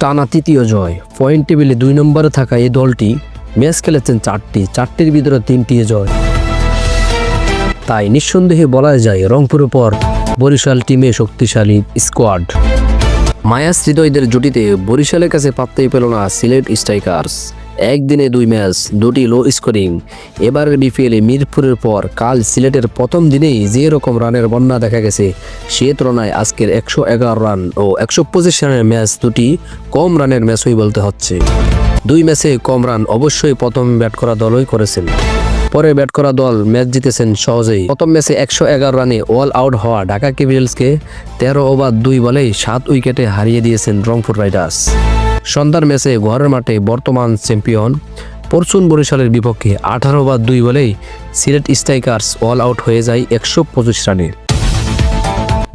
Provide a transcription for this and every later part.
টানা তৃতীয় জয়। পয়েন্ট টেবিলে দুই নম্বরে থাকা এই দলটি ম্যাচ খেলেছেন চারটি, চারটির ভিতরে তিনটি জয়। তাই নিঃসন্দেহে বলা যায় রংপুরের পর বরিশাল টিমে শক্তিশালী স্কোয়াড। মায়া হৃদয়দের জুটিতে বরিশালের কাছে পাততেই পেল না সিলেট স্ট্রাইকার্স। একদিনে দুই ম্যাচ, দুটি লো স্কোরিং এবারের বিপিএলে মিরপুরের পর কাল সিলেটের প্রথম দিনেই যে রকম রানের বন্যা দেখা গেছে, সে তুলনায় আজকের একশো এগারো রান ও একশো পঁচিশ রানের ম্যাচ দুটি কম রানের ম্যাচ ম্যাচই বলতে হচ্ছে। দুই ম্যাচে কম রান অবশ্যই প্রথম ব্যাট করা দলই করেছেন। পরে ব্যাট করা দল ম্যাচ জিতেছেন সহজেই। প্রথম ম্যাচে একশো এগারো রানে অল আউট হওয়া ঢাকা ক্যাপিটালসকে তেরো ওভার দুই বলেই সাত উইকেটে হারিয়ে দিয়েছেন রংপুর রাইডার্স। সন্ধ্যার ম্যাচে ঘরের মাঠে বর্তমান চ্যাম্পিয়ন। পরশুন বরিশালের বিপক্ষে আঠারো ওভার দুই বলেই সিলেট স্ট্রাইকার্স অল আউট হয়ে যায় একশো পঁচিশ রানে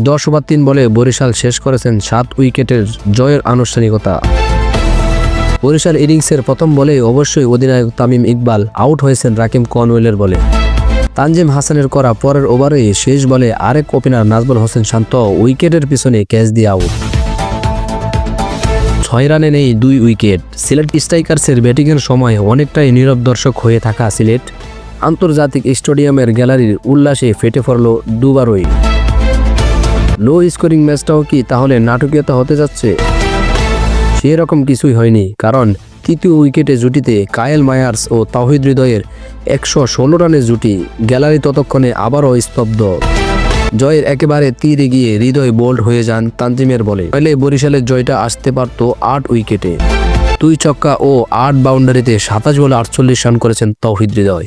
দশ ওভার তিন বলে বরিশাল শেষ করেছেন সাত উইকেটের জয়ের আনুষ্ঠানিকতা। বরিশাল ইনিংসের প্রথম বলে অবশ্যই অধিনায়ক তামিম ইকবাল আউট হয়েছেন রাকিম কনওয়েলের বলে। তানজিম হাসানের করা পরের ওভারে শেষ বলে আরেক ওপেনার নাজবুল হোসেন শান্ত উইকেটের পিছনে ক্যাচ দিয়ে আউট। ছয় রানে নেই দুই উইকেট। সিলেট স্ট্রাইকার্সের ব্যাটিংয়ের সময় অনেকটাই নীরব দর্শক হয়ে থাকা সিলেট। আন্তর্জাতিক স্টেডিয়ামের গ্যালারির উল্লাসে ফেটে পড়ল দুবারই। লো স্কোরিং ম্যাচটাও কি তাহলে নাটকীয়তা হতে যাচ্ছে? সেরকম কিছুই হয়নি, কারণ তৃতীয় উইকেটে জুটিতে কায়েল মায়ার্স ও তাহিদ হৃদয়ের একশো ষোলো রানের জুটি গ্যালারি ততক্ষণে আবারও স্তব্ধ। জয়ের একেবারে তীরে গিয়ে হৃদয় বোল্ড হয়ে যান তানজিমের বলে। ফলে বরিশালের জয়টা আসতে পারত আট উইকেটে। দুই ছক্কা ও আট বাউন্ডারিতে সাতাশ বলে আটচল্লিশ রান করেছেন তৌহিদ হৃদয়।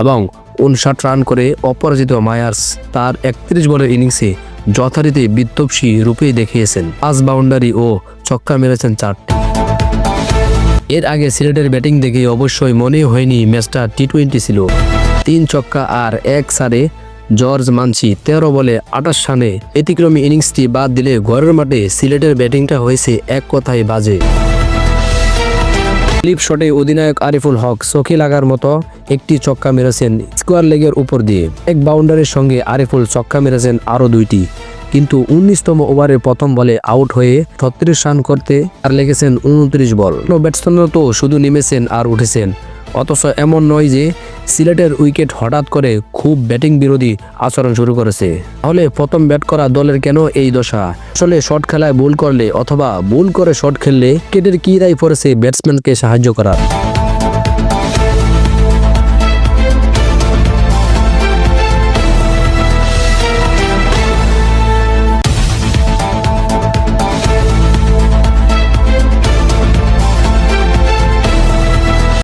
এবং উনষাট রান করে অপরাজিত মায়ার্স তার একত্রিশ বলের ইনিংসে যথারীতি বিধ্বংসী রূপেই দেখিয়েছেন। পাঁচ বাউন্ডারি ও ছক্কা মেরেছেন চারটি এর আগে সিলেটের ব্যাটিং দেখে অবশ্যই মনে হয়নি ম্যাচটা টি টোয়েন্টি ছিল। তিন ছক্কা আর এক সারে জর্জ মানসি তেরো বলে আঠাশ রানে ব্যতিক্রমী ইনিংসটি বাদ দিলে ঘরের মাঠে সিলেটের ব্যাটিংটা হয়েছে এক কথায় বাজে। ক্লিপ শটে অধিনায়ক আরিফুল হক চোখে লাগার মতো একটি ছক্কা মেরেছেন স্কোয়ার লেগের উপর দিয়ে। এক বাউন্ডারির সঙ্গে আরিফুল ছক্কা মেরেছেন আরও দুইটি। কিন্তু উনিশতম ওভারে প্রথম বলে আউট হয়ে ছত্রিশ রান করতে আর লেগেছেন উনত্রিশ বল। কোনো ব্যাটসম্যানরা তো শুধু নেমেছেন আর উঠেছেন। অথচ এমন নয় যে সিলেটের উইকেট হঠাৎ করে খুব ব্যাটিং বিরোধী আচরণ শুরু করেছে। তাহলে প্রথম ব্যাট করা দলের কেন এই দশা? আসলে শট খেলায় ভুল করলে অথবা ভুল করে শট খেললে কেটের কি রায় পড়েছে ব্যাটসম্যানকে সাহায্য করার?